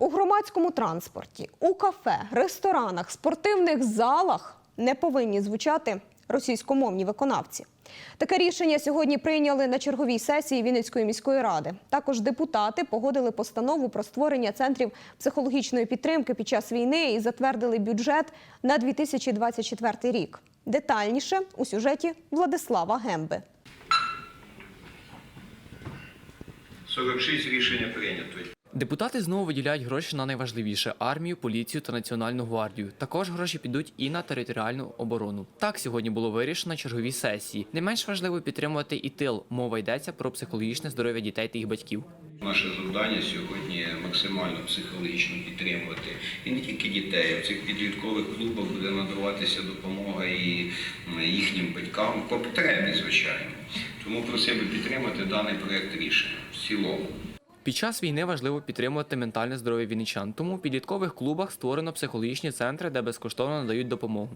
У громадському транспорті, у кафе, ресторанах, спортивних залах не повинні звучати російськомовні виконавці. Таке рішення сьогодні прийняли на черговій сесії Вінницької міської ради. Також депутати погодили постанову про створення центрів психологічної підтримки під час війни і затвердили бюджет на 2024 рік. Детальніше у сюжеті Владислава Гемби. 46 рішення прийнято. Депутати знову виділяють гроші на найважливіше армію, поліцію та національну гвардію. Також гроші підуть і на територіальну оборону. Так сьогодні було вирішено на черговій сесії. Не менш важливо підтримувати і тил. Мова йдеться про психологічне здоров'я дітей та їх батьків. Наше завдання сьогодні максимально психологічно підтримувати і не тільки дітей. В цих підліткових клубах буде надаватися допомога і їхнім батькам по потребі, звичайно. Тому просив би підтримати даний проект рішення в цілому. Під час війни важливо підтримувати ментальне здоров'я вінничан. Тому в підліткових клубах створено психологічні центри, де безкоштовно надають допомогу.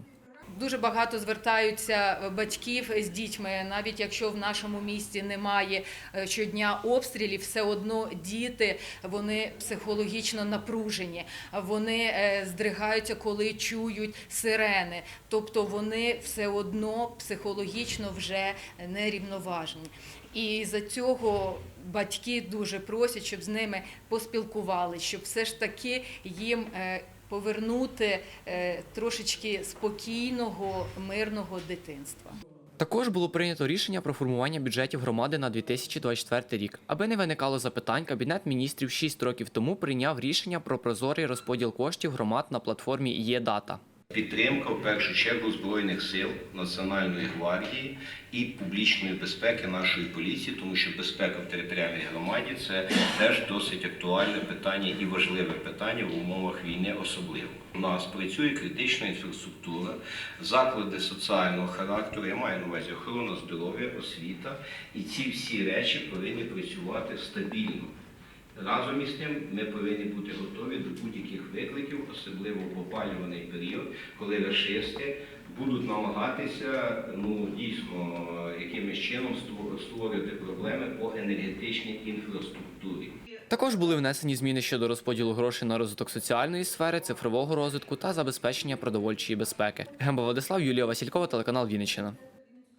Дуже багато звертаються батьків з дітьми, навіть якщо в нашому місті немає е, щодня обстрілів, все одно діти вони психологічно напружені. Вони е, здригаються, коли чують сирени. Тобто вони все одно психологічно вже нерівноважені. І за цього батьки дуже просять, щоб з ними поспілкувалися, щоб все ж таки їм е, повернути е, трошечки спокійного, мирного дитинства. Також було прийнято рішення про формування бюджетів громади на 2024 рік. Аби не виникало запитань, кабінет міністрів 6 років тому прийняв рішення про прозорий розподіл коштів громад на платформі ЄДАТА. Підтримка в першу чергу Збройних сил, Національної гвардії і публічної безпеки нашої поліції, тому що безпека в територіальній громаді це теж досить актуальне питання і важливе питання в умовах війни особливо. У нас працює критична інфраструктура, заклади соціального характеру, я маю на увазі охорона здоров'я, освіта, і ці всі речі повинні працювати стабільно. Разом із тим ми повинні бути готові до будь-яких викликів, особливо в опалюваний період, коли рашисти будуть намагатися ну дійсно якимось чином створ- створювати проблеми по енергетичній інфраструктурі. Також були внесені зміни щодо розподілу грошей на розвиток соціальної сфери, цифрового розвитку та забезпечення продовольчої безпеки. Гемба Владислав, Юлія Василькова, телеканал Вінниччина.